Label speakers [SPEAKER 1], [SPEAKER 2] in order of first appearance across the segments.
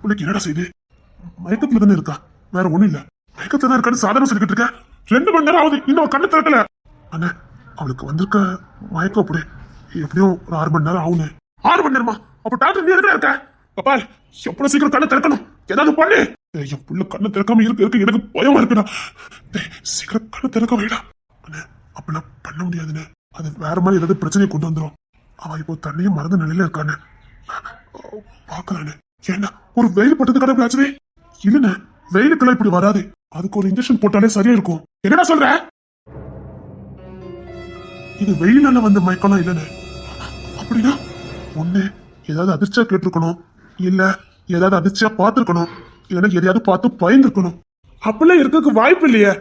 [SPEAKER 1] பிள்ளைக்கு என்னடா செய்யுது மயக்கத்துல தானே இருக்கா? வேற ஒண்ணும் இல்ல. மயக்கத்துல தான் இருக்கான்னு சாதாரண சொல்லிக்கிட்டு இருக்க. ரெண்டு மணி நேரம் ஆகுது. இன்னும் கண்ணு திறக்கல. அண்ணே அவளுக்கு வந்திருக்க மயக்கம் அப்படி எப்படியும் ஒரு ஆறு மணி நேரம் ஆகுனே ஆறு மணி நேரமா? அப்ப டாக்டர் நீ எதுக்கு இருக்க? கபால் எவ்வளவு சீக்கிரம் கண்ணை திறக்கணும்? ஏதாவது பண்ணு. என் புள்ள கண்ணை திறக்காம இருக்கு இருக்கு எனக்கு பயமா இருக்குடா. டேய், சீக்கிரம் கண்ணை திறக்க வைடா. அண்ணே அப்படிலாம் பண்ண முடியாதுண்ணே. அது வேற மாதிரி ஏதாவது பிரச்சனையை கொண்டு வந்துடும் அவன் இப்போ தண்ணியும் மறந்த நிலையில இருக்கானே பார்க்கலானே ஏன்னா ஒரு வெயில் பட்டது கடை ஆச்சுதே இல்லண்ணே வெயிலுக்கெல்லாம் இப்படி வராது. அதுக்கு ஒரு இன்ஜெக்ஷன் போட்டாலே சரியா இருக்கும். என்னடா சொல்ற? இது வெயிலால வந்த மயக்கம்லாம் இல்லைண்ணே. அப்படின்னா ஒண்ணு ஏதாவது அதிர்ச்சியா கேட்டிருக்கணும். இல்ல ஏதாவது அதிர்ச்சியா பார்த்துருக்கணும். இல்லைன்னா எதையாவது பார்த்து பயந்துருக்கணும். அப்படிலாம் இருக்கக்கு வாய்ப்பு இல்லையே.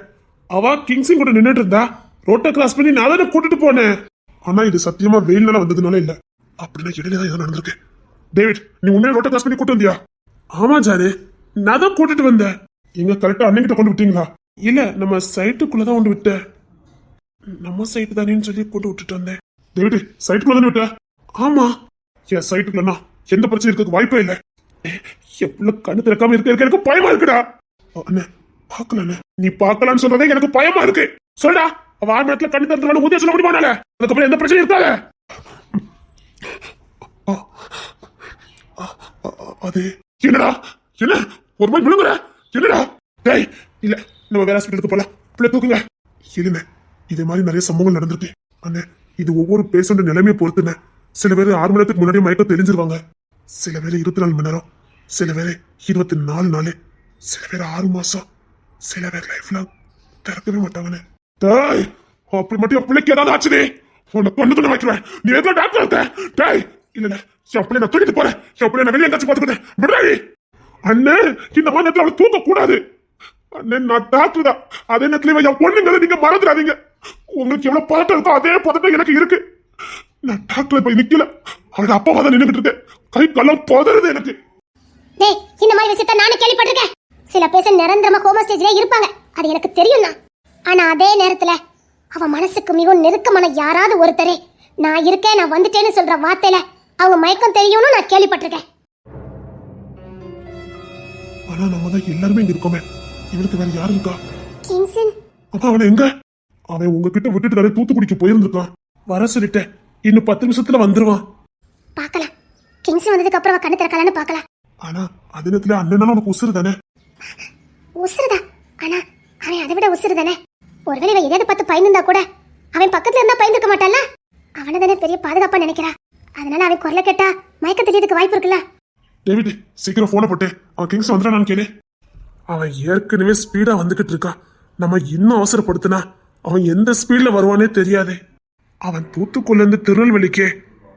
[SPEAKER 1] அவ கிங்ஸிங் கூட நின்றுட்டு இருந்தா ரோட்டை கிராஸ் பண்ணி நான் தானே கூட்டிட்டு போனேன். ஆனா இது சத்தியமா வெயில்னால வந்ததுனால இல்ல. அப்படின்னா இடையில தான் ஏதோ நடந்திருக்கு. டேவிட் நீ உண்மையா ரோட்டை கிராஸ் பண்ணி கூட்டு வந்தியா? ஆமா ஜாரு நான் தான் கூட்டிட்டு வந்தேன். எங்க கரெக்டா அன்னைக்கிட்ட கொண்டு விட்டீங்களா? இல்ல நம்ம சைட்டுக்குள்ளதான் கொண்டு விட்டேன். நம்ம சைட்டு தானேன்னு சொல்லி கொண்டு விட்டுட்டு வந்தேன். டேவிட் சைட்டுக்குள்ள தானே விட்ட? ஆமா. என் சைட்டுக்குள்ளனா? எந்த பிரச்சனை இருக்க வாய்ப்பே இல்ல. எப்படில கண்ணு திறக்காம இருக்க இருக்க எனக்கு பயமா இருக்குடா. அண்ணே பாக்கல நீ பார்க்கலான்னு சொல்றதே எனக்கு பயமா இருக்கு. சொல்டா அவ ஆறு நேரத்துல கண்ணு திறந்தாலும் உதய சொல்ல முடியுமானால அதுக்கப்புறம் எந்த பிரச்சனையும் இருக்காத. அது என்னடா? என்ன? ஒரு மாதிரி விழுங்குற? என்னடா? டேய் இல்ல நம்ம வேற ஹாஸ்பிட்டலுக்கு போலாம். பிள்ளை தூக்குங்க. இல்லைண்ணே இதே மாதிரி நிறைய சம்பவங்கள் நடந்திருக்கு. அண்ணே இது ஒவ்வொரு பேஷண்ட் நிலைமையை பொறுத்துண்ணே சில பேர் ஆறு மணி நேரத்துக்கு முன்னாடி மயக்கம் தெரிஞ்சிருவாங்க சில பேர் இருபத்தி நாலு மணி நேரம். சில பேர் இருபத்தி நாலு நாள். சில பேர் ஆறு மாசம். சில பேர் லைஃப் லாங் திறக்கவே மாட்டாங்கண்ணே. டேய் அப்படி மட்டும் பிள்ளைக்கு ஏதாவது ஆச்சுதே உன்னை கொண்டு வைக்கிறேன். நீ எதுல டாக்டர் டேய் இல்ல என் நான் தூக்கிட்டு போறேன். என் நான் வெளியே எங்காச்சும் பாத்துக்கிட்டேன் விடாடி அண்ணே இந்த மாதிரி நேரத்துல அவளை தூக்க கூடாது அண்ணே நான் டாக்டர் தான் அதே நேரத்துல என் பொண்ணுங்களை நீங்க மறந்துடாதீங்க. உங்களுக்கு எவ்வளவு பதட்டம் இருக்கோ அதே பதட்டம் எனக்கு இருக்கு. நான் டாக்டர் போய் நிக்கல. அவளோட அப்பாவா தான் நின்றுட்டு இருக்கேன். கை கல்லாம் பதறது எனக்கு.
[SPEAKER 2] டேய் இந்த மாதிரி விஷயத்த நானும் கேள்விப்பட்டிருக்கேன். சில பேசன் நிரந்தரமா கோமா ஸ்டேஜ்ல இருப்பாங்க. அது எனக்கு தெரியும் தான் ஆனா அதே நேரத்துல அவ மனசுக்கு மிகவும் நெருக்கமான யாராவது ஒருத்தரே. நான் இருக்கேன் நான் வந்துட்டேன்னு சொல்ற வார்த்தையில அவங்க மயக்கம் தெரியும்னு நான் கேள்விப்பட்டிருக்கேன்.
[SPEAKER 1] ஆனா நம்ம தான் எல்லாருமே இங்க இருக்கோமே. இவனுக்கு வேற யாரு இருக்கா?
[SPEAKER 2] கிங்சன்
[SPEAKER 1] அப்பா அவன் எங்க? அவன் உங்ககிட்ட விட்டுட்டு நிறைய தூத்துக்குடிக்கு போயிருந்திருக்கான். வர சொல்லிட்டேன். இன்னும் பத்து நிமிஷத்துல வந்துருவான்.
[SPEAKER 2] பார்க்கலாம். கிங்சன் வந்ததுக்கு அப்புறம் கண்ணு திறக்கலான்னு பார்க்கலாம்.
[SPEAKER 1] ஆனா அதே நேரத்துல அண்ணனால உனக்கு உசுறு தானே?
[SPEAKER 2] உசுறுதா? ஆனா அவன் அதை விட உசுறு தானே? ஒருவேளை இவன் எதையாவது பார்த்து பயந்துருந்தா கூட அவன் பக்கத்துல இருந்தா பயந்துக்க மாட்டான்ல? அவனை தானே பெரிய பாதுகாப்பா நினைக்கிறா. அதனால அவன் குரலை கேட்டா மயக்க தெரியதுக்கு வாய்ப்பு இருக்குல்ல?
[SPEAKER 1] டேவிட் சீக்கிரம் போனை போட்டு. அவன் கிங்ஸ் வந்துடானான்னு கேளு. அவன் ஏற்கனவே ஸ்பீடா வந்துகிட்டு இருக்கான் நம்ம இன்னும் அவசரப்படுத்தினா அவன் எந்த ஸ்பீட்ல வருவானே தெரியாது. அவன் தூத்துக்குள்ள இருந்து திருநெல்வேலிக்கே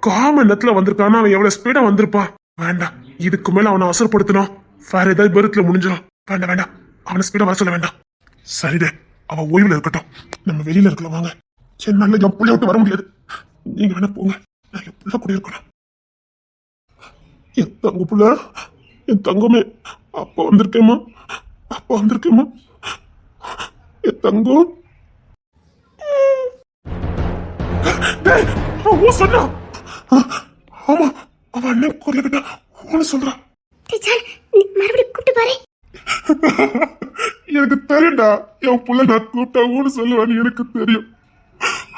[SPEAKER 1] காம நேரத்துல வந்திருக்கானா அவன் எவ்வளவு ஸ்பீடா வந்திருப்பான் வேண்டாம் இதுக்கு மேல அவனை அவசரப்படுத்தணும் வேற ஏதாவது பெருத்துல முடிஞ்சிடும். வேண்டாம் வேண்டாம் அவனை ஸ்பீடா வர சொல்ல வேண்டாம். சரிடே அவன் ஓய்வுல இருக்கட்டும். நம்ம வெளியில இருக்கலாம் வாங்க. என்னால என் பிள்ளை விட்டு வர முடியாது. நீங்க வேணா போங்க. நான் என் பிள்ளை கூட என் தங்க புள்ள என் தங்கமே. அப்பா வந்திருக்கேம்மா. அப்பா வந்திருக்கேம்மா. என் தங்கம். சொன்னா. ஆமா அவன் அண்ணன் குரல கிட்ட
[SPEAKER 2] நீ மறுபடியும் கூப்பிட்டு பாரு.
[SPEAKER 1] எனக்கு தெரியும்டா என் புள்ள நான் கூப்பிட்டா ஊன்னு சொல்லுவான்னு எனக்கு தெரியும்.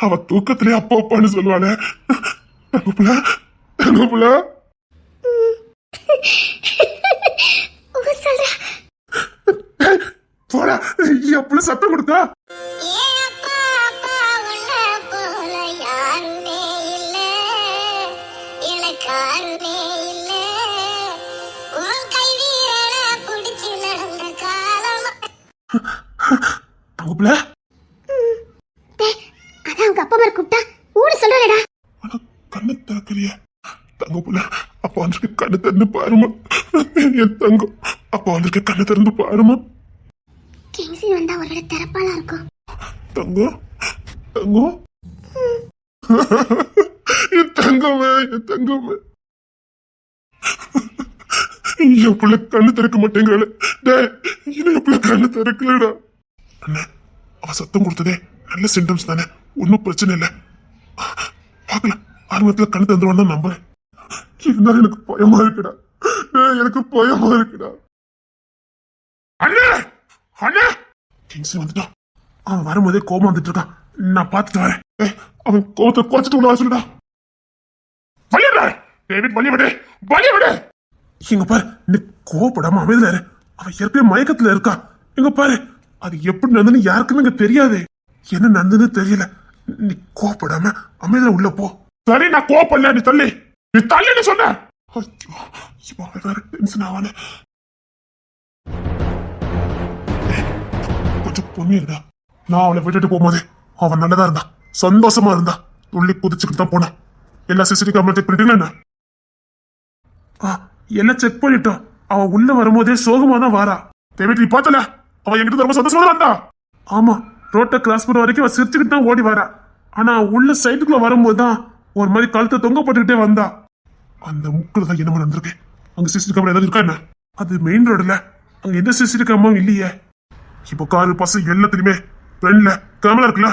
[SPEAKER 1] அவ தூக்கத்திலே அப்பா அப்பான்னு சொல்லுவானே.
[SPEAKER 2] சொல்ற.
[SPEAKER 1] டேய், போடா. புள்ள சத்தம் கொடுத்தா. தங்க புள்ள
[SPEAKER 2] அதான் உங்க அப்பா மாதிரி கூப்பிட்டா ஊடு சொல்றேடா
[SPEAKER 1] ஆனா கண்ணு திறக்கலையே தங்க புள்ள அப்பா வந்திருக்க கண்ணு திறந்து பாருமா. என் தங்கம். அப்பா வந்திருக்க கண்ணு திறந்து பாருமா.
[SPEAKER 2] கிங்ஸி வந்தா ஒருவேளை திறப்பாளா இருக்கும்.
[SPEAKER 1] தங்கம். தங்கம். என் தங்கமே என் தங்கமே. என் பிள்ளை கண்ணு திறக்க மாட்டேங்கிறாள். டேய் இன்னும் என் பிள்ளை கண்ணு திறக்கலடா. அண்ணே அவ சத்தம் கொடுத்ததே நல்ல சிம்டம்ஸ் தானே. ஒன்றும் பிரச்சனை இல்லை. பார்க்கலாம். ஆரம்பத்தில் கண்ணு தந்துருவான்னு நம்புறேன். இருந்தாலும் எனக்கு பயமா இருக்குடா. எனக்கு பயமா இருக்குடா. அண்ணா! அண்ணே! கிங்ஸ் வந்துட்டான் அவன் வரும்போதே கோபம் வந்துட்டு இருக்கான் நான் பார்த்துட்டு வரேன். அவன் கோபத்தை குறைச்சிட்டு உள்ள சொல்லுடா. வழியடா டேவிட் வழிய விடு. வழிய விடு. இங்க பாரு நீ கோபப்படாம அமைதியில இரு. அவன் ஏற்கனவே மயக்கத்துல இருக்கா. இங்க பாரு அது எப்படி நடந்ததுன்னு யாருக்குமே இங்க தெரியாது. என்ன நடந்ததுன்னு தெரியல. நீ கோபப்படாம அமைதியில உள்ள போ. சரி நான் கோபப்படல நீ தள்ளி. நீ தள்ளின்னு சொன்ன. ஐயோ, இவன் வேற டென்ஷன் ஆவானே. கொஞ்சம் பொறுமையா நான் அவளை விட்டுட்டு போகும்போது அவன் நல்லதா இருந்தா சந்தோஷமா இருந்தா துள்ளி குதிச்சுக்கிட்டு தான் போனான். எல்லா சிசிடிவி கேமரா செக் பண்ணிட்டீங்களா என்ன ஆ, எல்லாம் செக் பண்ணிட்டோம் அவன் உள்ள வரும்போதே சோகமா தான் வாரா. தேவி நீ பார்த்தல அவன் எங்கிட்ட ரொம்ப சந்தோஷமா வந்தா. ஆமா ரோட்டை கிராஸ் பண்ண வரைக்கும் அவன் சிரிச்சுக்கிட்டு தான் ஓடி வரா. ஆனா உள்ள சைட்டுக்குள்ள வரும்போது தான் ஒரு மாதிரி கழுத்தை தொங்க போட்டுக்கிட்டே வந்தா. அந்த முக்குல தான் என்ன நடந்திருக்கு. அங்க சிசிடிவி கேமரா ஏதாவது இருக்கா என்ன? அது மெயின் ரோடுல அங்க எந்த சிசிடிவி கேமராவும் இல்லையே. இப்போ காரு பஸ் எல்லாத்துலயுமே ஃப்ரெண்ட்ல கேமரா இருக்குல்ல?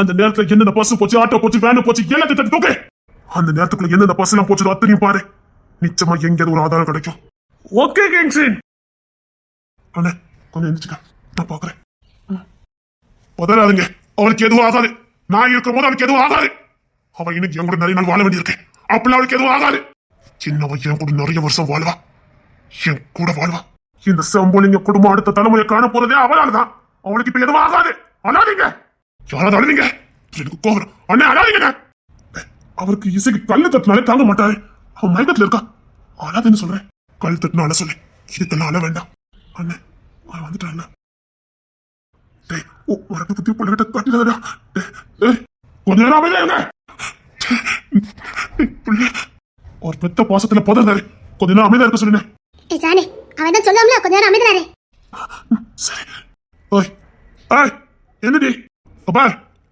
[SPEAKER 1] அந்த நேரத்துல என்னென்ன பஸ் போச்சு ஆட்டோ போச்சு வேன் போச்சு எல்லாத்தையும் தட்டி தூக்கு. அந்த நேரத்துக்குள்ள என்னென்ன பஸ் எல்லாம் போச்சு அத்தனையும் பாரு. நிச்சயமா எங்கேயாவது ஒரு ஆதாரம் கிடைக்கும். ஓகே கிங்ஸின் அண்ணே கொஞ்சம் எந்திரிச்சுக்க. நான் பாக்குறேன். பதறாதுங்க. அவளுக்கு எதுவும் ஆகாது. நான் இருக்கும் போது அவளுக்கு எதுவும் ஆகாது. அவ இன்னைக்கு என் கூட நிறைய நாள் வாழ வேண்டியிருக்கு. அப்பெல்லாம் அவளுக்கு எதுவும் ஆகாது. சின்னவ என் கூட நிறைய வருஷம் வாழ்வா. என் கூட வாழ்வா. இந்த சம்பளிங்க குடும்பம் அடுத்த தலைமுறை காண போறதே அவளால தான் அவளுக்கு இப்ப எதுவும் ஆகாது. அழாதீங்க. யாராவது அழுதீங்க. எனக்கு கோவம். அண்ணே அழாதீங்க. அவருக்கு இசைக்கு கல்லு தட்டினாலே தாங்க மாட்டாரு. அவன் மயக்கத்துல இருக்கா? அழாதுன்னு சொல்றேன். கல் தட்டினா அழ சொல்லு. இதுக்கெல்லாம் அழ வேண்டாம். அண்ணே அவன் வந்துட்டான். டேய் ஓ மரத்தை பத்தி பிள்ளைகிட்ட காட்டிடாதடா டேய் கொஞ்ச நேரம் அமைதியா இருங்க. புள்ள. ஒரு பெத்த பாசத்துல புதறாரு கொஞ்ச நேரம் அமைதியா இருக்க சொல்லுங்க.
[SPEAKER 2] ஏ ஜானே அவன் தான் சொல்லாமல கொஞ்ச நேரம் அமைதியாரு
[SPEAKER 1] சரி. ஓய் ஓய் என்னடி? அப்பா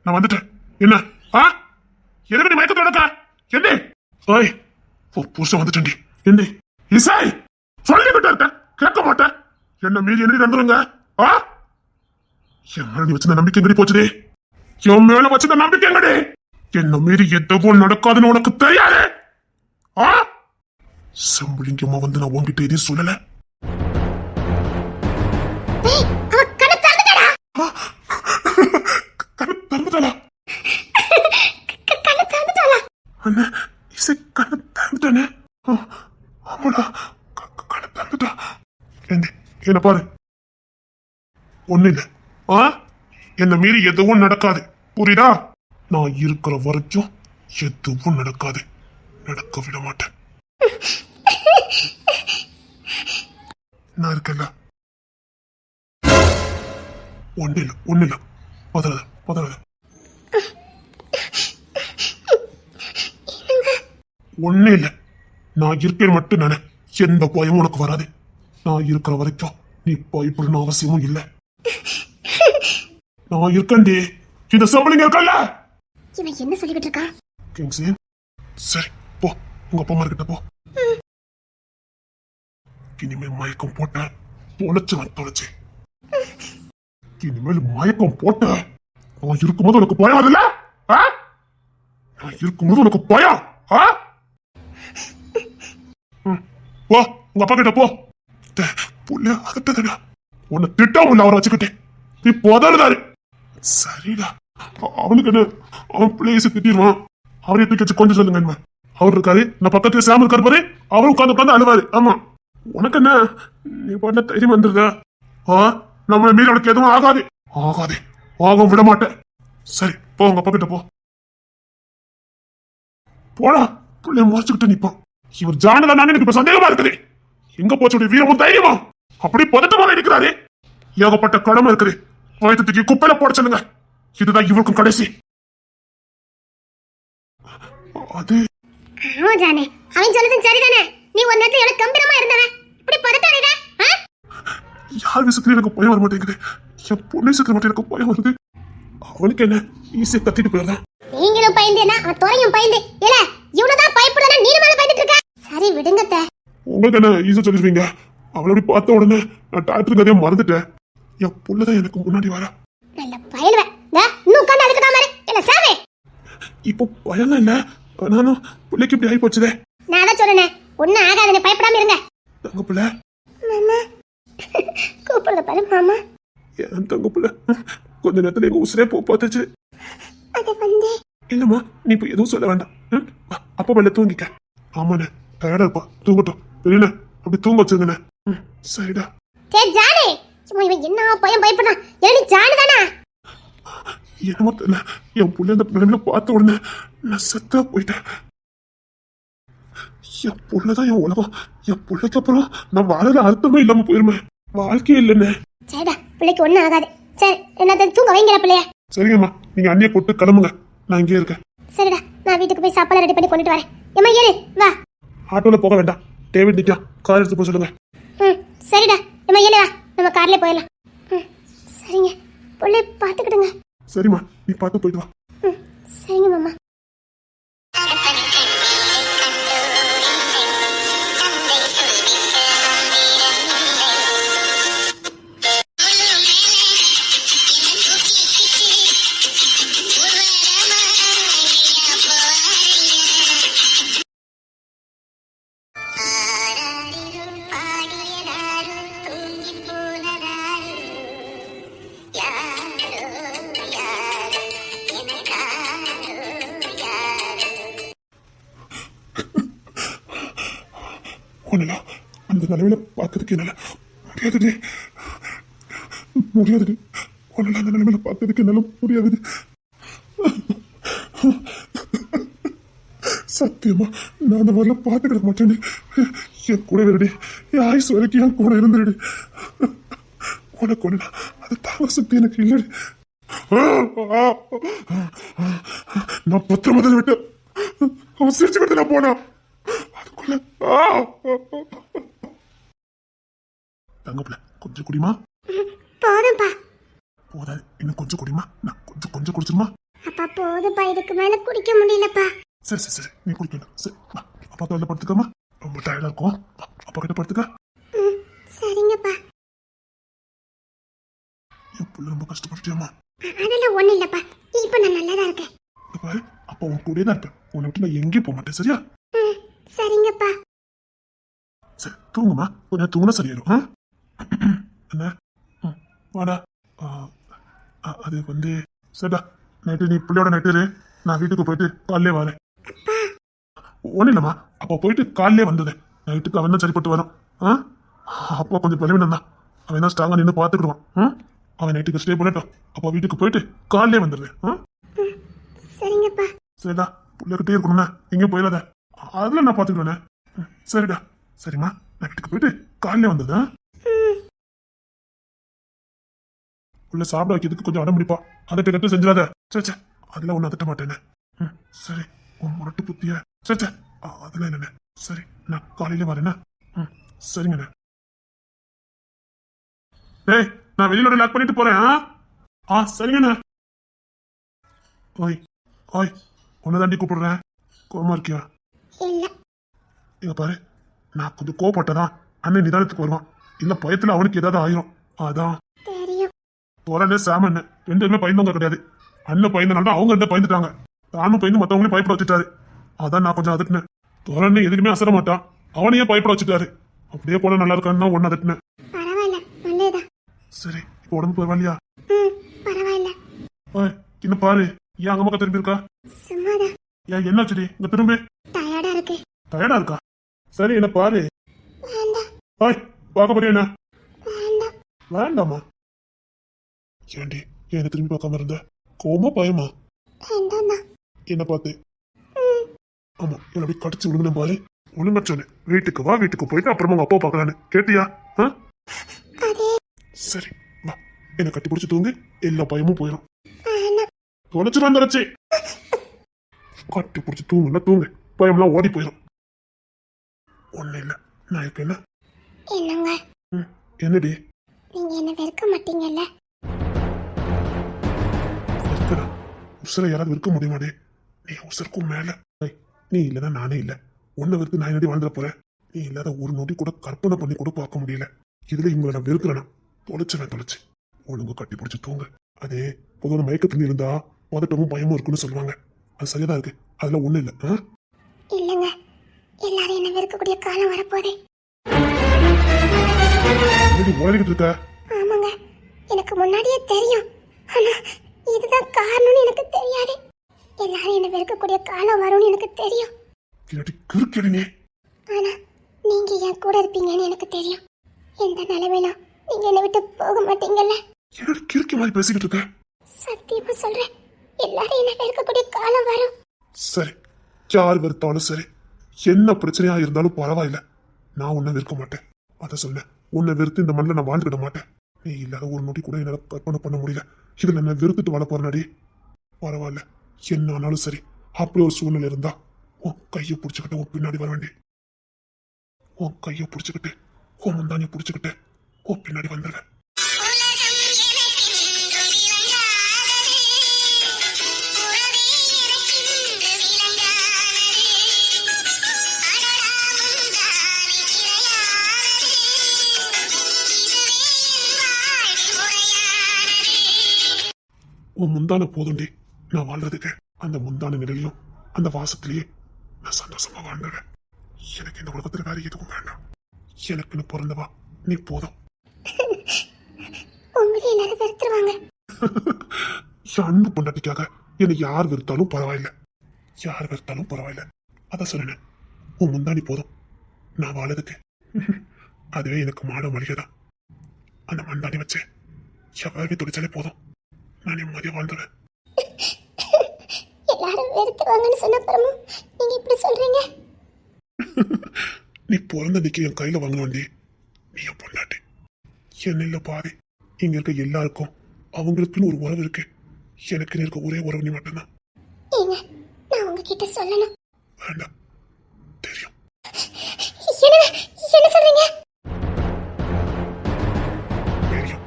[SPEAKER 1] நான் வந்துட்டேன். என்ன? ஆ? எதுக்கு நீ மயக்கத்துல நடக்க? என்ன ஓய் ஒரு புருஷன் வந்துட்டேன்டி. என்ன இசை! சொல்லிக்கிட்டு இருக்க. கேட்க மாட்டேன் என்ன மீறி என்னடி நடந்துருங்க? ஆ? என் மேல நீ வச்சிருந்த நம்பிக்கை எங்கடி போச்சுடி? என் மேல வச்சிருந்த நம்பிக்கை எங்கடி? என்ன மீறி எதுவும் நடக்காதுன்னு உனக்கு தெரியாது. ஆ? செம்புலிங்கம்மா வந்து நான் உன்கிட்ட எதையும் சொல்லல. அண்ணே இசை கண்ணு திறந்துட்டானே. ஆ, ஆமாடா. கண்ணு திறந்துட்டா. ஏண்டி என்ன பாரு. ஒண்ணு இல்ல. ஆ? என்ன மீறி எதுவும் நடக்காது. புரியுதா? நான் இருக்கிற வரைக்கும் எதுவும் நடக்காது. நடக்க விட மாட்டேன். நான் இருக்கல ஒண்ணு இல்ல ஒண்ணு இல்ல. பதறாத பதறாத. ஒண்ணே இல்ல. நான் இருக்கேன் மட்டும் நானே. எந்த பயமும் உனக்கு வராது. நான் இருக்கிற வரைக்கும் நீ பயப்படணும் அவசியமும் இல்ல. நான் இருக்கேன்டி இந்த சம்பளிங்க இருக்கல்ல?
[SPEAKER 2] இவன் என்ன சொல்லிக்கிட்டு இருக்கான்
[SPEAKER 1] கிங்ஸி சரி. போ. உங்க அப்பா அம்மா கிட்ட போ. இனிமேல் மயக்கம் போட்ட பொழைச்சு நான் தொலைச்சு. இனிமேல் மயக்கம் போட்ட அவன் இருக்கும்போது உனக்கு பயம் அதுல நான் இருக்கும்போது உனக்கு பயம் ஆ? போ. உங்க அப்பா கிட்ட போ. புள்ள அதட்டதுடா உன்னை திட்டம் உள்ள அவரை வச்சுக்கிட்டேன் நீ போதாரு சரிடா. அவனுக்கு என்ன? அவன் பிள்ளைய திட்டிடுவான் அவரே தூக்கி வச்சு கொஞ்சம் சொல்லுங்க என்ன அவர் இருக்காரு. நான் பக்கத்துல சாம் இருக்காரு பாரு. அவரும் உட்காந்து உட்காந்து அழுவாரு. ஆமா. உனக்கு என்ன? நீ பண்ண தைரியம் வந்துருதா? ஆ? நம்மள மீறி அவனுக்கு எதுவும் ஆகாது. ஆகாது. ஆகும் விட மாட்டேன். சரி போ உங்க அப்பா கிட்ட போ. போடா. பிள்ளைய முறைச்சுக்கிட்டு நிப்பான். இவர் ஜானதா நான் எனக்கு இப்ப சந்தேகமா இருக்குது. எங்க போச்சு வீரமும் தைரியமா? அப்படி பதட்டமா இருக்கிறாரு. ஏகப்பட்ட கடமை இருக்குது. வயிற்றுக்கு குப்பையில போட சொல்லுங்க. இதுதான் இவருக்கும் கடைசி. அது
[SPEAKER 2] ஆமா ஜானே. அவன் சொல்றதும் சரிதானே? நீ ஒரு நேரத்துல எவ்வளவு கம்பீரமா இருந்தவன். இப்படி பதட்டாதீங்க ஆ?
[SPEAKER 1] யார் விஷயத்துல எனக்கு பயம் வர மாட்டேங்குது? என் பொண்ணு விஷயத்துல மட்டும் எனக்கு பயம் வருது. அவனுக்கு என்ன? ஈஸியா கத்திட்டு போயிடுறான்.
[SPEAKER 2] நீங்களும் பயந்தேனா அவன் துறையும் பயந்து. இல்ல இவனதான் பயப்படுறா நீ மேல பயந்துட்டு இருக்க? சரி விடுங்க அத்தை.
[SPEAKER 1] உங்களுக்கு என்ன ஈஸியா சொல்லிருவீங்க அவளை அப்படி பார்த்த உடனே நான் டாக்டர் கதையை மறந்துட்டேன். என் புள்ளதான் எனக்கு முன்னாடி வரா.
[SPEAKER 2] நல்ல பயலுவன். இன்னும் உட்காந்து அதுக்கு தான் மாதிரி. இல்ல சாவே
[SPEAKER 1] இப்போ பயம்லாம் இல்ல. நானும் பிள்ளைக்கு இப்படி ஆகி போச்சுதே.
[SPEAKER 2] நான் தான் சொல்றேனே ஒன்னும் ஆகாதுன்னு பயப்படாம இருங்க.
[SPEAKER 1] தங்க பிள்ளை.
[SPEAKER 2] மாமா கூப்பிடுறத பாரு மாமா.
[SPEAKER 1] என் தங்க பிள்ளை? கொஞ்ச நேரத்துல எங்க உசுரே போ பார்த்துச்சு.
[SPEAKER 2] அது வந்து
[SPEAKER 1] இல்லம்மா நீ இப்ப எதுவும் சொல்ல வேண்டாம். ம்? அப்பா மேல தூங்கிக்க. ஆமாண்ணே டயர்டா இருப்பா. தூங்கட்டும். வெளியில அப்படி தூங்க வச்சிருங்கண்ணே. ம், சரிடா.
[SPEAKER 2] டே ஜானு. சும்மா இவன் என்ன பயம் பயப்படுறான்? ஏடி ஜானு தானா?
[SPEAKER 1] என்னமோ தெரியல என் புள்ள அந்த நிலைமையில பார்த்த உடனே நான் செத்தா போயிட்டேன். என் புள்ளதான் என் உலகம். என் புள்ளைக்கு அப்புறம் நான் வாழல அர்த்தமே இல்லாம போயிருமே. வாழ்க்கையே இல்லைண்ணே.
[SPEAKER 2] சரிடா பிள்ளைக்கு ஒண்ணும் ஆகாது. சரி என்ன தூங்க வைங்கிற பிள்ளைய.
[SPEAKER 1] சரிங்கம்மா நீங்க அண்ணியை கூட்டு கிளம்புங்க. நான் இங்கே இருக்கேன்.
[SPEAKER 2] சரிடா நான் வீட்டுக்கு போய் சாப்பாடு ரெடி பண்ணி கொண்டுட்டு வரேன். ஏமா ஏறு வா.
[SPEAKER 1] ஆட்டோல போக வேண்டாம். டேவிட் நிக்கான் கார் எடுத்து போக சொல்லுங்க.
[SPEAKER 2] ம் சரிடா. ஏமா ஏறு வா. நம்ம கார்லயே போயிடலாம். ம் சரிங்க. பிள்ளை பார்த்துக்கிடுங்க.
[SPEAKER 1] சரிம்மா நீ பார்த்து போயிட்டு வா.
[SPEAKER 2] சரிங்க மாமா.
[SPEAKER 1] ஒன்றும் அந்த நிலைமையில பார்த்ததுக்கு என்னால முடியாதுடி. முடியாதுடி. ஒன்றும் அந்த நிலைமையில பார்த்ததுக்கு என்னால முடியாதுடி. சத்தியமா நான் அந்த மாதிரிலாம் பார்த்துக்கிட மாட்டேன்டி. என் கூட இருடி. என் ஆயுஸ் வரைக்கும் என் கூட இருந்துடி உனக்கு ஒண்ணு அது தாங்க சக்தி எனக்கு இல்லடி. நான் பத்திர முதல் விட்டு அவன் சிரிச்சு கொடுத்து நான் போனான் தங்கப்பிள்ள கொஞ்சம் குடிமா?
[SPEAKER 2] போதும்பா.
[SPEAKER 1] போதாது இன்னும் கொஞ்சம் குடிமா? நான் கொஞ்சம் கொஞ்சம் குடிச்சிருமா?
[SPEAKER 2] அப்பா போதும்பா. இதுக்கு மேல குடிக்க முடியலப்பா.
[SPEAKER 1] சரி சரி சரி. நீ குடிக்கணும் சரி அப்பா தொழில படுத்துக்கமா. ரொம்ப டயர்டா இருக்கும். அப்பா கிட்ட படுத்துக்க.
[SPEAKER 2] சரிங்கப்பா.
[SPEAKER 1] என் புள்ள ரொம்ப கஷ்டப்பட்டுட்டியம்மா.
[SPEAKER 2] அ- அதெல்லாம் ஒண்ணும் இல்லப்பா. இப்ப நான் நல்லா தான் இருக்கேன்
[SPEAKER 1] அப்பா உன் கூடயே தான் இருப்பேன். உன்னை விட்டு நான் எங்கேயும் போக மாட்டேன் சரியா?
[SPEAKER 2] சரிங்கப்பா.
[SPEAKER 1] சரி தூங்குமா கொஞ்சம் தூங்கினா? என்ன? ம், வாடா. அது வந்து சரிடா. நைட்டு நீ பிள்ளையோட நைட்டு. நான் வீட்டுக்கு போயிட்டு காலையிலே வரேன். ஒன்றும் இல்லைம்மா. அப்போ போயிட்டு காலையிலே வந்தது நைட்டுக்கு அவன் தான் சரிப்பட்டு வரும். ஆ? அப்பா கொஞ்சம் பலவீனம் தான் அவன் தான் ஸ்ட்ராங்காக நின்று பார்த்துக்கிடுவான். ஆ அவன் நைட்டுக்கு ஸ்டே பண்ணட்டும். அப்போ வீட்டுக்கு போயிட்டு காலையிலே வந்துடுறேன். ஆ
[SPEAKER 2] சரிங்கப்பா.
[SPEAKER 1] சரிடா. பிள்ளைகிட்டே இருக்கணும்னா எங்கேயும் போயிடாத. அதெல்லாம் நான் பார்த்துக்கிடுவேனே ம், சரிடா. சரிம்மா நான் வீட்டுக்கு போயிட்டு காலையிலே வந்தது உள்ள சாப்பிட வைக்கிறதுக்கு கொஞ்சம் அடம் பிடிப்பா. அதை கட்டு செஞ்சிடாத. சே சே அதெல்லாம் ஒன்றும் அதட்ட மாட்டேனே ம் சரி. உன் முரட்டு புத்திய. சே ஆ, அதெல்லாம் என்னண்ணே சரி நான் காலையில வரேண்ணே ம் சரிங்கண்ணே. டேய் நான் வெளியில லாக் பண்ணிட்டு போறேன் ஆ? ஆ சரிங்கண்ணே. ஓய் ஓய் உன்னை தாண்டி கூப்பிடுறேன். கோமா இருக்கியா?
[SPEAKER 2] இல்ல.
[SPEAKER 1] இங்க பாரு நான் கொஞ்சம் கோவப்பட்டதான் அண்ணன் நிதானத்துக்கு வருவான். இல்ல பயத்துல அவனுக்கு ஏதாவது ஆயிரும். அதான்.
[SPEAKER 2] தெரியும்.
[SPEAKER 1] தோரனே சாமன்னு ரெண்டு பேருமே பயந்தவங்க கிடையாது. அண்ணன் பயந்தனால தான் அவங்க ரெண்டு பயந்துட்டாங்க. தானும் பயந்து மத்தவங்களையும் பயப்பட வச்சுட்டாரு. அதான் நான் கொஞ்சம் அதட்டினேன். தோரனே எதுக்குமே அசர மாட்டான். அவனையே பயப்பட வச்சுட்டாரு. அப்படியே போனா நல்லா இருக்கான்னு ஒன்னு அதட்டினேன். சரி இப்போ உடம்பு பரவாயில்லையா
[SPEAKER 2] பரவாயில்ல.
[SPEAKER 1] இன்னும் பாரு ஏன் அங்க பக்கம் திரும்பி இருக்கா? ஏன் என்னாச்சுடி? இங்க திரும்பி.
[SPEAKER 2] டயர்டா இருக்கு?
[SPEAKER 1] சரி என்ன பாரு. ஓய் பார்க்க போறியா என்ன?
[SPEAKER 2] வேண்டாம்.
[SPEAKER 1] ஏண்டி என்ன திரும்பி பார்க்காம இருந்த? கோமா பயமா? என்ன பார்த்து? ஆமா என்ன அப்படி கடிச்சு விழுங்கின பாரு. ஒழுங்கா சொன்னேன். வீட்டுக்கு வா வீட்டுக்கு போயிட்டு அப்புறமா உங்க அப்பா பார்க்கலான்னு. கேட்டியா? சரி வா. என்ன கட்டி பிடிச்சி தூங்கு. எல்லா பயமும் போயிடும் தொலைச்சிடும் தொலைச்சி. கட்டி பிடிச்சி தூங்குல தூங்கு. பயம்லாம் ஓடி போயிடும் ஒண்ணு இல்ல. நான் இப்ப என்ன?
[SPEAKER 2] என்னங்க?
[SPEAKER 1] ம், என்னடி?
[SPEAKER 2] நீங்க என்ன வெறுக்க மாட்டீங்கல்ல?
[SPEAKER 1] இருக்கடா உசுரை யாராவது இருக்க முடியுமாடே நீ உசுருக்கும் மேல. நீ இல்லைன்னா நானே இல்ல. உன்னை வெறுத்து நான் என்னடி வாழ்ந்துட போறேன்? நீ இல்லாத ஒரு நொடி கூட கற்பனை பண்ணி கூட பார்க்க முடியல. இதுல இவங்களை நான் வெறுக்கிறேனா? தொலைச்சுவேன் தொலைச்சு. ஒழுங்கு கட்டி பிடிச்சி தூங்க. அதே பொதுவான மயக்கத்துல இருந்தா பதட்டமும் பயமும் இருக்குன்னு சொல்லுவாங்க. அது சரியாதான் இருக்கு. அதுல ஒண்ணு இல்ல?
[SPEAKER 2] இல்லைங்க. எல்லாரும் என்ன வெறுக்கக்கூடிய காலம் வரப்போதே
[SPEAKER 1] என்னடி உளறிக்கிட்டு இருக்க?
[SPEAKER 2] ஆமாங்க. எனக்கு முன்னாடியே தெரியும். ஆனா இதுதான் காரணம்னு எனக்கு தெரியாது. எல்லாரும் என்ன வெறுக்கக்கூடிய காலம் வரும்னு எனக்கு தெரியும்.
[SPEAKER 1] இல்லாட்டி கிறுக்கடி நீ?
[SPEAKER 2] ஆனா நீங்க என் கூட இருப்பீங்கன்னு எனக்கு தெரியும். எந்த நிலைமையிலும் நீங்க என்னை விட்டு போக மாட்டீங்கல்ல?
[SPEAKER 1] என்னடி கிறுக்கி மாதிரி பேசிக்கிட்டு இருக்க?
[SPEAKER 2] சத்தியமா சொல்றேன். எல்லாரும் என்ன வெறுக்கக்கூடிய காலம் வரும்.
[SPEAKER 1] சரி யார் வெறுத்தாலும் சரி. என்ன பிரச்சனையா இருந்தாலும் பரவாயில்ல. நான் உன்னை விற்க மாட்டேன். அதை சொன்னேன். உன்னை வெறுத்து இந்த மண்ணில் நான் வாழ்ந்துட மாட்டேன். நீ இல்லாத ஒரு நொடி கூட என்னால் கற்பனை பண்ண முடியல. இதில் நான் வெறுத்துட்டு வாழ போறேனடி பரவாயில்ல. என்ன ஆனாலும் சரி. அப்படி ஒரு சூழ்நிலை இருந்தா உன் கையை பிடிச்சிக்கிட்டு உன் பின்னாடி வர வேண்டி உன் கையை பிடிச்சிக்கிட்டு உன் முந்தானியை பிடிச்சிக்கிட்டு உன் பின்னாடி வந்துடுவேன் உன் முந்தான போதுண்டி. நான் வாழ்றதுக்கு அந்த முந்தான நிலையிலும் அந்த வாசத்திலேயே நான் சந்தோஷமா வாழ்ந்துடுவேன் எனக்கு இந்த உலகத்துல வேற எதுவும் வேண்டாம். எனக்குன்னு பிறந்தவா நீ போதும். அன்பு பொண்டாட்டிக்காக என்னை யார் வெறுத்தாலும் பரவாயில்ல. யார் வெறுத்தாலும் பரவாயில்ல. அதான் சொன்னேன் உன் முந்தானி போதும். நான் வாழறதுக்கு. அதுவே எனக்கு மாட மளிகைதான். அந்த மண்டானி வச்சு எவ்வளவு துடிச்சாலே போதும். நான் நிம்மதியா வாழ்ந்துடுவேன்
[SPEAKER 2] எல்லாரும் வெறுத்துருவாங்கன்னு சொன்ன பிறமும் நீங்க இப்படி சொல்றீங்க?
[SPEAKER 1] நீ பிறந்ததுக்கு என் கையில வாங்க வண்டி நீ என் பொண்டாட்டி. என்னையில பாதி இங்க இருக்க எல்லாருக்கும் அவங்களுக்குன்னு ஒரு உறவு இருக்கு. எனக்கு இருக்க ஒரே உறவு நீ மட்டும்தான்.
[SPEAKER 2] ஏங்க நான் உங்ககிட்ட சொல்லணும்.
[SPEAKER 1] வேண்டாம். தெரியும்.
[SPEAKER 2] என்ன என்ன சொல்றீங்க?
[SPEAKER 1] தெரியும்.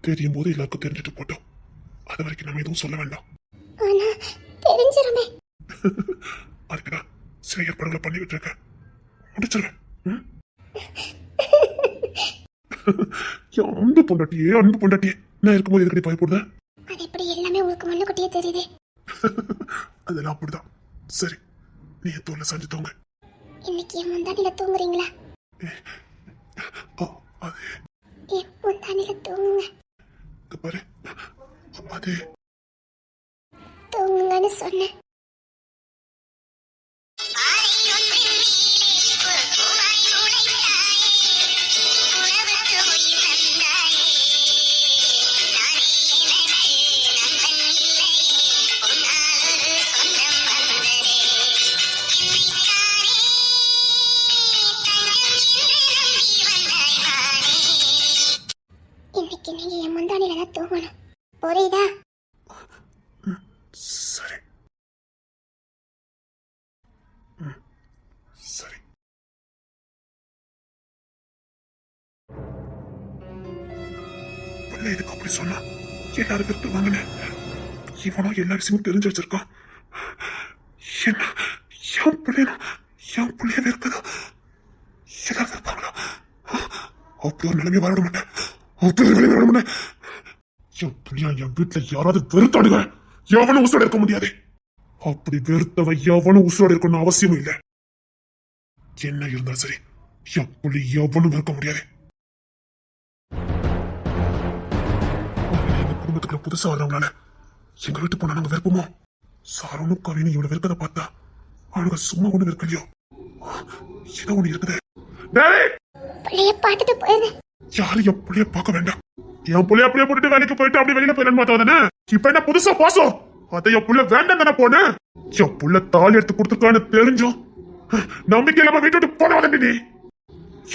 [SPEAKER 1] தெரியும் போது எல்லாருக்கும் தெரிஞ்சுட்டு போட்டோம். அது வரைக்கும் நம்ம எதுவும் சொல்ல வேண்டாம்.
[SPEAKER 2] ஆனா தெரிஞ்சிருமே.
[SPEAKER 1] அதுக்குதான் சில ஏற்பாடுகளை பண்ணிக்கிட்டு இருக்கேன் முடிச்சிருவேன். அன்பு பொண்டாட்டியே அன்பு பொண்டாட்டியே. நான் இருக்கும்போது எதுக்கடி பயப்படுத
[SPEAKER 2] அது எப்படி எல்லாமே உங்களுக்கு முன்னுக்கூட்டியே தெரியுது.
[SPEAKER 1] அதெல்லாம் அப்படிதான். சரி நீ தோல்ல சாஞ்சு தோங்க.
[SPEAKER 2] இன்னைக்கு என் முந்தானில தூங்குறீங்களா?
[SPEAKER 1] அது
[SPEAKER 2] என் முந்தானில தூங்குங்க.
[SPEAKER 1] பாரு. அது
[SPEAKER 2] தூங்குங்கன்னு சொன்னேன்.
[SPEAKER 1] எல்லாரும் வெறுத்து வாங்கின இவனும் எல்லா விஷயமும் தெரிஞ்சு வச்சிருக்கான். என்ன என் பிள்ளைனா என் பிள்ளைய வெறுப்பதா எல்லாரும் வெறுப்பாங்களா அப்படி ஒரு நிலைமை வரவிட மாட்டேன். அப்படி ஒரு நிலைமை வரவிட மாட்டேன். என் பிள்ளையா என் வீட்டில் யாராவது வெறுத்தாடுங்க. எவனும் உசுரோட இருக்க முடியாது. அப்படி வெறுத்தவன் எவனும் உசுரோட இருக்கணும்னு அவசியம் இல்லை. என்ன இருந்தாலும் சரி என் புள்ளி எவனும் வெறுக்க முடியாது. குடும்பத்துக்குள்ள புதுசா வர்றவங்களால எங்க வீட்டு போனா நாங்க வெறுப்போமோ? சாரனும் கவினும் இவனை வெறுக்கத பார்த்தா அவனுங்க சும்மா ஒண்ணு வெறுக்கலையோ? ஏதோ ஒண்ணு இருக்குது. யாரும் என் புள்ளைய பார்க்க வேண்டாம். என் புள்ளைய அப்படியே போட்டுட்டு வேலைக்கு போயிட்டு அப்படியே வெளியில போயிடலாம் பார்த்தா இப்ப என்ன புதுசா பாசம்? அதை என் புள்ள வேண்டாம் தானே போனேன் என் புள்ள தாலி எடுத்து கொடுத்துருக்கான்னு தெரிஞ்சும் நம்பிக்கை இல்லாம வீட்டு விட்டு போன வதண்டி நீ.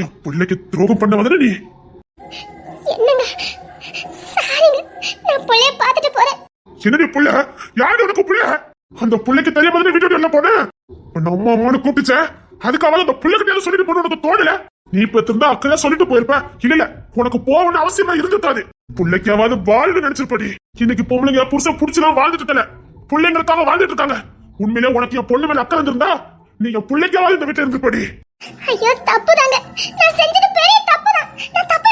[SPEAKER 1] என் புள்ளைக்கு துரோகம் பண்ண வதன நீ.
[SPEAKER 2] நான் பிள்ளைய பார்த்துட்டு போறேன்.
[SPEAKER 1] என்னடி புள்ள? யாரு உனக்கு புள்ள? அந்த புள்ளைக்கு தெரியாம தானே வீட்டு எல்லாம் போனேன்? உன்னை அம்மா அம்மான்னு கூப்பிட்டுச்ச அதுக்கு அவள் அந்த புள்ளைகிட்ட சொல்லிட்டு போன உனக்கு தோணல? நீ இப்ப இருந்தா அக்கையா சொல்லிட்டு போயிருப்ப? இல்ல உனக்கு போகணும்னு அவசியமா இருந்துட்டாது பிள்ளைக்காவது வாழ்வு நினைச்சிருப்படி. இன்னைக்கு பொம்பளைங்க புருஷன் புடிச்சுலாம் வாழ்ந்துட்டு இருக்கல. பிள்ளைங்களுக்காக வாழ்ந்துட்டு இருக்காங்க. உண்மையிலே உனக்கு என் பொண்ணு மேல அக்கறை இருந்திருந்தா நீ என் பிள்ளைக்காவது இந்த வீட்டுல இருந்துப்படி
[SPEAKER 2] ஐயோ தப்புதாங்க. நான் செஞ்சது பெரிய தப்புதான். நான் தப்பு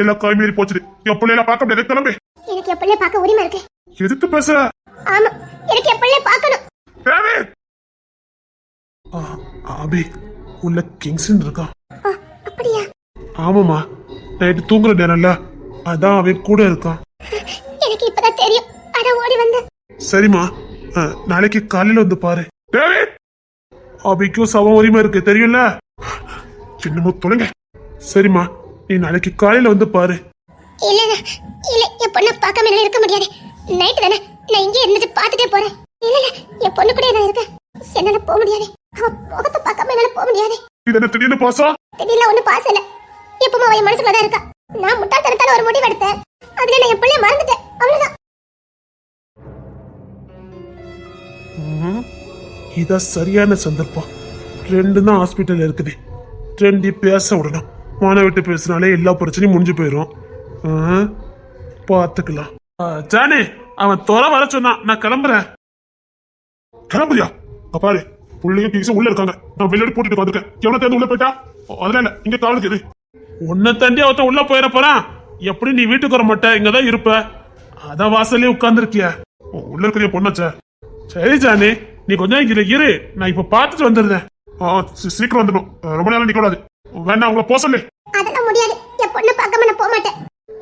[SPEAKER 1] எல்லாம் கை மீறி போச்சுது. என் பிள்ளைல பார்க்க முடியாது. கிளம்பு.
[SPEAKER 2] எனக்கு என் பிள்ளைய பார்க்க உரிமை இருக்கு.
[SPEAKER 1] எதுக்கு பேசுற.
[SPEAKER 2] ஆமா எனக்கு என் பார்க்கணும்.
[SPEAKER 1] தேவை அபி உள்ள கிங்ஸ்ன்னு இருக்கான்
[SPEAKER 2] அப்படியா?
[SPEAKER 1] ஆமாமா நைட்டு தூங்குற நேரம்ல அதான் அவன் கூட இருக்கான்.
[SPEAKER 2] எனக்கு இப்பதான் தெரியும். அதான் ஓடி வந்தேன்
[SPEAKER 1] சரிம்மா. நாளைக்கு காலையில வந்து பாரு. டேவிட் அபிக்கும் சவம் உரிமை இருக்கு. தெரியும்ல? சின்னமோ தொலைங்க. சரிம்மா. நீ நாளைக்கு காலையில வந்து பாரு.
[SPEAKER 2] இல்ல இல்ல என் பொண்ணை பார்க்காம என்னால இருக்க முடியாது. நைட்டு தானே நான் இங்கே இருந்துட்டு பார்த்துட்டே போறேன். இல்ல இல்ல என் பொண்ணு கூட நான் இருக்கேன். என்னால போக முடியாது. அவ முகத்தை பார்க்காம என்னால போக முடியாது.
[SPEAKER 1] இது திடீர்னு பாசா?
[SPEAKER 2] திடீர்னு ஒண்ணு பாச இல்ல. எப்பவும் அவன் மனசுல தான் இருக்கா. நான் முட்டாள்தனத்தால ஒரு முடிவு எடுத்தேன். அதுல நான் என் பிள்ளைய மறந்துட்டேன். அவ்வளவுதான்.
[SPEAKER 1] இதான் சரியான சந்தர்ப்பம். ரெண்டு தான் ஹாஸ்பிட்டல் இருக்குது. ரெண்டு பேச விடணும். மான விட்டு பேசினாலே எல்லா பிரச்சனையும் முடிஞ்சு போயிடும் பார்த்துக்கலாம். ஆ, ஜானி அவன் தொலை வர சொன்னான். நான் கிளம்புறேன். கிளம்புறியா? அப்பாரு புள்ளையும் கிங்ஸும் உள்ள இருக்காங்க. நான் வெளியோட போட்டுட்டு வந்திருக்கேன் எவ்வளவு தேர்ந்து உள்ள போயிட்டா? அதெல்லாம் இல்ல. இங்க காவலுக்கு இரு. உன்னை தாண்டி அவத்த உள்ள போயிட போறான். எப்படி நீ வீட்டுக்கு வர மாட்ட? இங்கதான் இருப்ப. அதான் வாசல்லே உட்கார்ந்துருக்கிய உள்ள இருக்கிற பொண்ணாச்சே. சரி ஜானி நீ கொஞ்சம் இங்க இரு நான் இப்ப ஆ, சீ- சீக்கிரம் வந்துடும் ரொம்ப நேரம் நிக்க கூடாது வேணா உங்களை போக சொல்லு.
[SPEAKER 2] அதெல்லாம் முடியாது. என் பொண்ணை பார்க்காம நான் போக மாட்டேன்.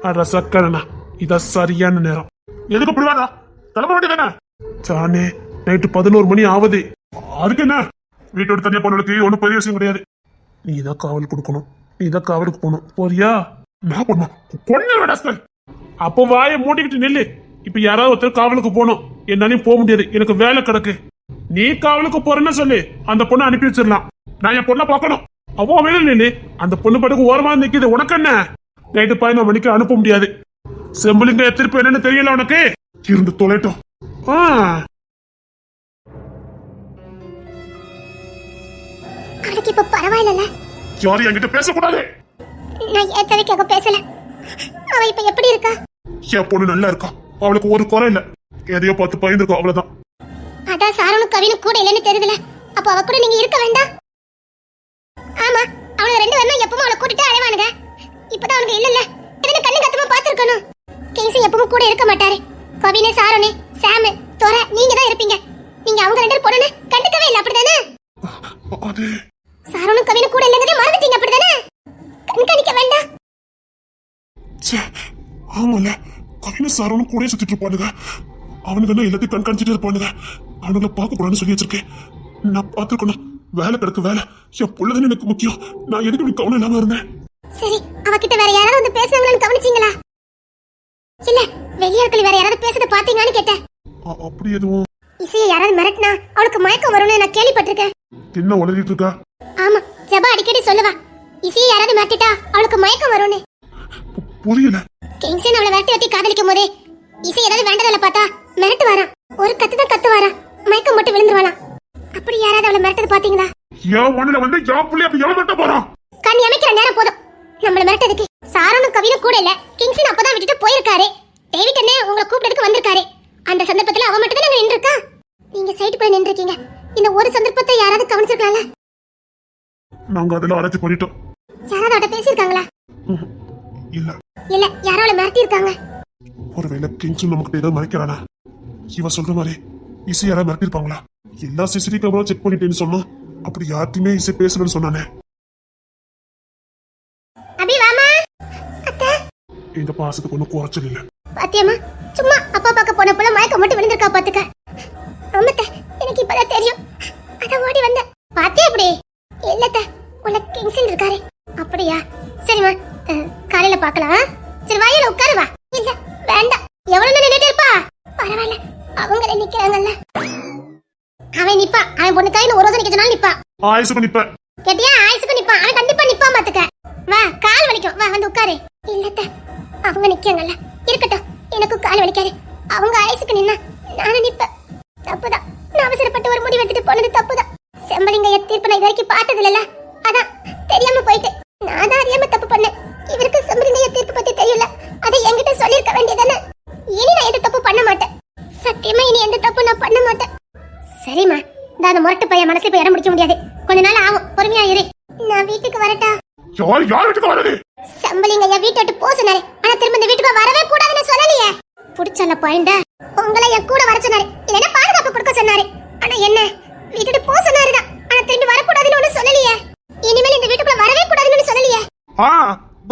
[SPEAKER 1] அட சக்கரண்ணா இதான் சரியான நேரம். எதுக்கு இப்படி வேணா கிளம்ப வேண்டியதானே ஜானி நைட்டு பதினோரு மணி ஆகுது அதுக்கு என்ன? வீட்டோட தனியா போனதுக்கு ஒன்றும் பெரிய விஷயம் கிடையாது. நீ தான் காவல் கொடுக்கணும். நீ தான் காவலுக்கு போகணும். போறியா? நான் பண்ணும் பொண்ணு வேடாஸ்கர் அப்போ வாயை மூடிக்கிட்டு நில்லு. இப்ப யாராவது ஒருத்தர் காவலுக்கு போகணும். என்னாலையும் போக முடியாது. எனக்கு வேலை கிடக்கு. நீ காவலுக்கு போறேன்னு சொல்லு. அந்த பொண்ணை அனுப்பி வச்சிடலாம். நான் என் பொண்ணை பார்க்கணும். அவன் வேலை நில்லு. அந்த பொண்ணு படுக்கு ஓரமா நிக்குது. உனக்கு என்ன? நைட்டு பதினோரு மணிக்கு அனுப்ப முடியாது. செம்புலிங்க திருப்பி என்னன்னு தெரியல உனக்கு? இருந்து தொலைட்டும். ஆ.
[SPEAKER 2] அவளுக்கு இப்ப பரவாயில்லல
[SPEAKER 1] யாரும் என்கிட்ட பேசக்கூடாது.
[SPEAKER 2] நான் ஏன் தேவைக்காக பேசல. அவ இப்ப எப்படி இருக்கா?
[SPEAKER 1] என் பொண்ணு நல்லா இருக்கா. அவளுக்கு ஒரு குறை இல்ல. எதையோ பார்த்து பயந்துருக்கோம் அவ்வளவுதான்.
[SPEAKER 2] அதான் சாரனும் கவினும் கூட இல்லைன்னு தெரியுதுல அப்ப அவ கூட நீங்க இருக்க வேண்டாம். ஆமா அவனுங்க ரெண்டு பேரும் எப்பவும் அவளை கூட்டிட்டு அலைவானுங்க. இப்பதான் அவனுக்கு இல்லல்ல இதுன்னு கண்ணு கத்தமா பாத்துருக்கணும் கிங்ஸ் எப்பவும் கூட இருக்க மாட்டாரு. கவினு சாரனு சாமு தோர நீங்க தான் இருப்பீங்க. நீங்க அவங்க ரெண்டு பொண்ணு கண்டுக்கவே இல்லை அப்படிதானே? சாரனும் கவினும் கூட இல்லைங்கிறதே மறந்துட்டீங்க அப்படிதானே? கண்காணிக்க வேண்டாம்.
[SPEAKER 1] ச்சே, ஆமால கவின சாரனும் கூட சுத்திட்டு இருப்பானுங்க. அவனுக்கு என்ன எல்லாத்தையும் கண்காணிச்சுட்டே இருப்பானுங்க. அவனுங்களை பார்க்க கூடாதுன்னு சொல்லி வச்சிருக்கேன். நான் பார்த்துருக்கணும். வேலை கிடக்கு வேலை. என் புள்ளதானே எனக்கு முக்கியம். நான் எதுக்கு இப்படி கவனம் இல்லாம இருந்தேன்?
[SPEAKER 2] சரி அவகிட்ட வேற யாராவது வந்து பேசுனாங்களான்னு கவனிச்சீங்களா? இல்ல வெளியாட்கள் வேற யாராவது பேசுறத பாத்தீங்களான்னு கேட்டேன்.
[SPEAKER 1] அப்படி எதுவும்?
[SPEAKER 2] இசையை யாராவது மிரட்டினா அவளுக்கு மயக்கம் வரும்னு நான் கேள்விப்பட்டிருக்கேன்.
[SPEAKER 1] என்ன உளறிட்டு இருக்கா?
[SPEAKER 2] ஆமா ஜபா அடிக்கடி சொல்லுவா. இசையை யாராவது மிரட்டிட்டா அவளுக்கு மயக்கம் வரும்னு.
[SPEAKER 1] புரியல.
[SPEAKER 2] கிங்சன் அவளை விரட்டி வெட்டி காதலிக்கும் போதே இசை ஏதாவது வேண்டதில்ல பார்த்தா மிரட்டு வாராம் ஒரு கத்து தான் கத்து வாரா மயக்கம் மட்டும் விழுந்துருவாளாம். அப்படி யாராவது அவளை மிரட்டது பாத்தீங்களா?
[SPEAKER 1] என் மண்ணில வந்து என் புள்ளி அப்படி வெட்ட போறான்?
[SPEAKER 2] கண்ணி அமைக்கிற நேரம் போதும். நம்மள மிரட்டதுக்கு சாரனும் கவினும் கூட இல்ல. கிங்சன் அப்பதான் விட்டுட்டு போயிருக்காரு. டேவிட் அண்ணே உங்களை கூப்பிட்டதுக்கு வந்திருக்காரு. அந்த சந்தர்ப்பத்துல அவன் மட்டும் தான் நின்று இருக்கா நீங்க சைட்டு போய் நின்று இருக்கீங்க இந்த ஒரு சந்தர்ப்பத்தை யாராவது கவனிச்சிருக்கலாம்ல?
[SPEAKER 1] நாங்க அதெல்லாம் அரைச்சு பண்ணிட்டோம்.
[SPEAKER 2] யாராவது அவட்ட பேசியிருக்காங்களா.
[SPEAKER 1] இல்ல.
[SPEAKER 2] இல்ல யாரோ அவளை மிரட்டி இருக்காங்க
[SPEAKER 1] ஒருவேளை கிங்ஸும் நமக்கு ஏதோ மறைக்கிறானா இவ சொல்ற மாதிரி இசை யாராவது மிரட்டிருப்பாங்களா எல்லா கேமரா செக் பண்ணிட்டேன்னு சொன்னா? அப்படி யார்ட்டையுமே இசை பேசணும்னு சொன்னானே. இந்த பாசத்துக்கு ஒன்றும் குறைச்சல் இல்ல.
[SPEAKER 2] பாத்தியம்மா சும்மா அப்பா பார்க்க போன போல மயக்கம் மட்டும் விழுந்திருக்கா பாத்துக்க.
[SPEAKER 1] ஆயுசுக்கு நிப்ப
[SPEAKER 2] கேட்டியா? ஆயுசுக்கு நிப்பான் அவன் கண்டிப்பா நிப்பா பாத்துக்க. வா கால் வலிக்கும். வா வந்து உட்காரு. இல்லத்த அவங்க நிக்காங்கல்ல இருக்கட்டும். எனக்கு கால் வலிக்காது. அவங்க சம்பளிங்க என் வீட்டை விட்டு போக சொன்னாரு. ஆனா திரும்ப இந்த வீட்டுக்கு வரவே கூடாதுன்னு சொல்லலையே. புடிச்சல பாயிண்ட? உங்களை என் கூட வர சொன்னாரு. இல்லைன்னா பாதுகாப்பு கொடுக்க சொன்னாரு. ஆனா என்ன? வீட்டுக்கு போக சொன்னாருதான் ஆனா திரும்பி வரக்கூடாதுன்னு ஒண்ணு சொல்லலையே. இனிமேல் இந்த வீட்டுக்குள்ள வரவே கூடாதுன்னு சொல்லலையே.
[SPEAKER 1] ஆ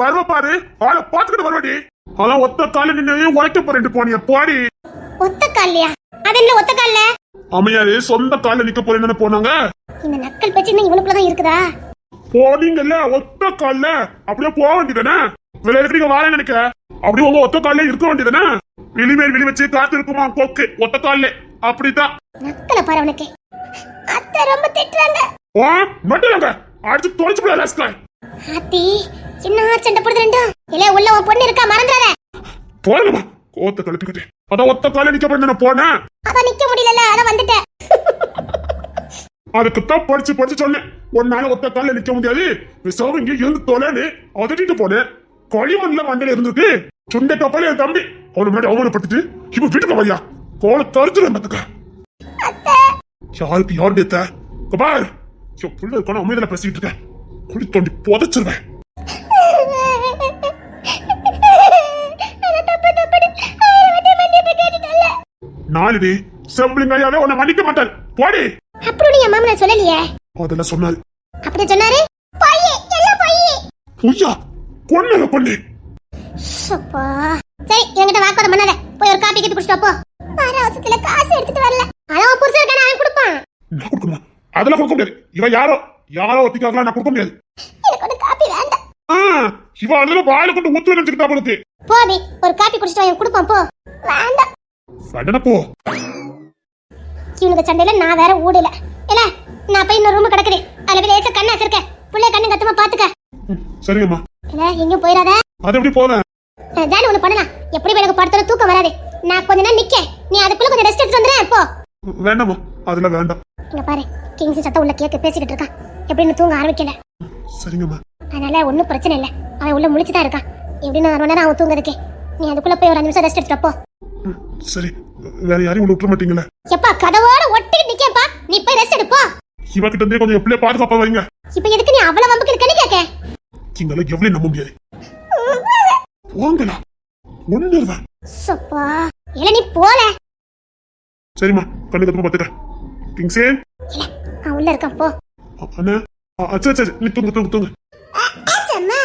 [SPEAKER 1] வருவ பாரு. ஆளை பாத்துக்கிட்டு வருவாடி. அதான் ஒத்த கால நின்று உழைக்க போறேன் போனிய. போடி.
[SPEAKER 2] ஒத்த கால்லையா? அது என்ன ஒத்த கால்ல?
[SPEAKER 1] அம்மையாரு சொந்த கால நிக்க போறேன்னு போனாங்க?
[SPEAKER 2] இந்த நக்கல் இன்னும் இவனுக்குள்ளதான் இருக்குதா?
[SPEAKER 1] போனீங்கல்ல ஒத்த கால்ல. அப்படியே போக வேண்டியதானே விளையாட்டு நீங்க வாழ நினைக்க? அப்படியே உங்க ஒத்த கால்ல இருக்க வேண்டியதானே வெளிமேல் வெளி வச்சு காத்து இருக்குமா கொக்கு? ஒத்த கால்ல. அப்படிதான்
[SPEAKER 2] நக்கல பாரு அவனுக்கு. அத்தை ரொம்ப திட்டுறாங்க.
[SPEAKER 1] ஓ மட்டும் அடிச்சு தொலைச்சு போட ராஸ்கல்.
[SPEAKER 2] ஆத்தி சின்ன சண்டை போடுது ரெண்டும். இல்ல உள்ள உன் பொண்ணு இருக்கா மறந்துடாத.
[SPEAKER 1] போறேம்மா. கோத்த கழுப்பிக்கிட்டு அதான் ஒத்த கால நிக்க போறேன் போனேன்.
[SPEAKER 2] அதான் நிக்க முடியல அதான் வந்துட்டேன்.
[SPEAKER 1] அதுக்கு தான் படிச்சு படிச்சு சொன்னேன். ஒன்னால ஒத்த கால நிக்க முடியாது. விசாரம் இங்க இருந்து தொலைன்னு அதட்டிட்டு போனேன். களிமண்ல மண்டையில இருந்திருக்கு. சுண்டை கப்பல் என் தம்பி. அவனை முன்னாடி அவமானப்படுத்திட்டு இப்ப வீட்டுக்கு வரியா கோலை தருத்துறேன் பாத்துக்க யாருக்கு யாரு தேத்த கபால் என் புள்ள இருக்கான உண்மையில பேசிக்கிட்டு இருக்கேன். குடி தோண்டி புதைச்சிருவேன்.
[SPEAKER 2] நான்
[SPEAKER 1] நாலுடி செம்பிளிங்கையாவே உன்னை மன்னிக்க மாட்டேன். போடி.
[SPEAKER 2] அப்படி என் மாமனார் சொல்லலையே?
[SPEAKER 1] அதெல்லாம் சொன்னாரு.
[SPEAKER 2] அப்படி சொன்னாரு? பையே எல்லாம் பையே.
[SPEAKER 1] பொய்யா? கொன்னு கொண்டு
[SPEAKER 2] சப்பா. சரி என்கிட்ட வாக்குவாதம் பண்ணாத. போய் ஒரு காப்பி கட்டி குடிச்சிட்டு போ. வர அவசரத்துல காசு எடுத்துட்டு வரல. உன் புருஷன் இருக்கான அவன் கொடுப்பான்.
[SPEAKER 1] நான் கொடுக்கணுமா? அதெல்லாம் கொடுக்க முடியாது. இவன் யாரோ? யாரோ ஒத்திக்காக்கலாம் நான் கொடுக்க முடியாது.
[SPEAKER 2] எனக்கு ஒரு காப்பி வேண்டாம்.
[SPEAKER 1] இவன் அதுல வாயில கொண்டு ஊத்து நினைச்சுக்கிட்டா போலுக்கு
[SPEAKER 2] போ ஒரு காப்பி குடிச்சிட்டு எனக்கு கொடுப்பான் போ. வேண்டாம்.
[SPEAKER 1] சடன போ.
[SPEAKER 2] இவனுக்கு சண்டையில நான் வேற ஊடல. இல்ல நான் போய் இன்னொரு ரூம் கிடக்குது. அதுல போய் லேசா கண்ணு அசருக்க. புள்ளைய கண்ணு கத்தமா பாத்துக்க.
[SPEAKER 1] சரிங்கம்மா.
[SPEAKER 2] இல்ல எங்கேயும் போயிடாத.
[SPEAKER 1] அது எப்படி போவேன்?
[SPEAKER 2] ஜானு ஒண்ணு பண்ணலாம். எப்படி எனக்கு படத்துல தூக்கம் வராது. நான் கொஞ்ச நேரம் நிக்க. நீ அதுக்குள்ள கொஞ்சம் ரெஸ்ட் எடுத்துட்டு வந்துடுறேன் போ.
[SPEAKER 1] வேண்டாமா அதெல்லாம் வேண்டாம்.
[SPEAKER 2] இங்க பாரு கிங்ஸ் சத்தம் உள்ள கேட்க பேசிக்கிட்டு இருக்கான். எப்படின்னு தூங்க ஆரம்பிக்கல.
[SPEAKER 1] சரிங்கம்மா.
[SPEAKER 2] அதனால ஒன்றும் பிரச்சனை இல்லை. அவன் உள்ள முழிச்சு தான் இருக்கான். எப்படின்னு அரை மணி நேரம் அவன் தூங்குறதுக்கு. நீ அதுக்குள்ள போய் ஒரு அஞ்சு நிமிஷம் ரெஸ்ட் எடுத்துட்டு போ.
[SPEAKER 1] ம், சரி. வேற யாரையும் உள்ள விட்டுற மாட்டீங்களே?
[SPEAKER 2] எப்பா கதவோட ஒட்டிக்கிட்டு நிக்கப்பா நீ போய் ரெஸ்ட் எடுப்போ.
[SPEAKER 1] இவ கிட்ட இருந்தே கொஞ்சம் எப்படியே பாதுகாப்பா வைங்க.
[SPEAKER 2] இப்போ எதுக்கு நீ அவ்வளவு வம்புக்கு இருக்கன்னு கேட்க
[SPEAKER 1] இங்கெல்லாம் எவ்வளவு நம்ப முடியாது. போங்களா ஒண்ணு இருவேன்
[SPEAKER 2] சப்பா இல்ல நீ போல.
[SPEAKER 1] சரிம்மா கண்ணு கத்தமா பாத்துக்க கிங்ஸே
[SPEAKER 2] அவன் உள்ள இருக்கான் போ.
[SPEAKER 1] அண்ணா. அச்சா அச்சா நீ தூங்கு தூங்கு தூங்கு.
[SPEAKER 2] அம்மா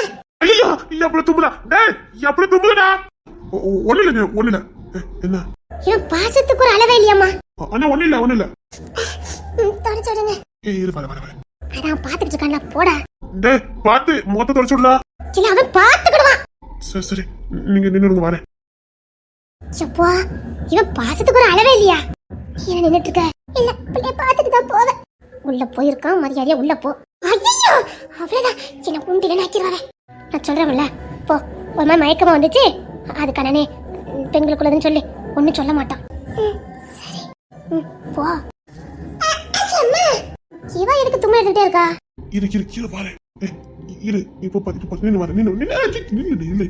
[SPEAKER 1] ஐயோ எப்படி தும்புடா டேய் எப்படி தும்புடா ஒண்ணு இல்லைங்க ஒண்ணு இல்ல என்ன?
[SPEAKER 2] இவன் பாசத்துக்கு ஒரு அளவே இல்லையம்மா.
[SPEAKER 1] அண்ணா ஒண்ணு இல்ல ஒண்ணு இல்ல
[SPEAKER 2] தொடச்சு விடுங்க.
[SPEAKER 1] ஏய் இரு வர வர வர.
[SPEAKER 2] அதான் பாத்துக்கிட்டு இருக்கான்ல போடா.
[SPEAKER 1] டேய் பார்த்து முகத்தை தொடச்சு விடலாம்
[SPEAKER 2] இல்ல அவன் பாத்துக்கிடுவான்.
[SPEAKER 1] சரி சரி. நீங்க நின்னுடுங்க வரேன்.
[SPEAKER 2] எப்பா இவன் பாசத்துக்கு ஒரு அளவே இல்லையா? ஏன் நின்னுட்டு இருக்க? இல்ல பிள்ளைய பாத்துட்டு தான் போவேன். உள்ள போயிருக்கான் மரியாதையா உள்ள போ. ஐயோ அவ்வளவுதான். என்ன உண்டில நாக்கிடுவாங்க நான் சொல்றேன்ல போ. ஒரு மாதிரி மயக்கமா வந்துச்சு? அது கண்ணனே பெண்களுக்குள்ளதுன்னு சொல்லி. ஒன்னும் சொல்ல மாட்டான் சரி. போ. இவன் எதுக்கு தும்மல் எடுத்துட்டே இருக்கா?
[SPEAKER 1] இரு இரு இரு வரேன் ஏய், இரு. இப்போ பாத்து இப்போ பாத்து நின்னு வரேன் நின்னு. நின்னு நின்னு நின்னு.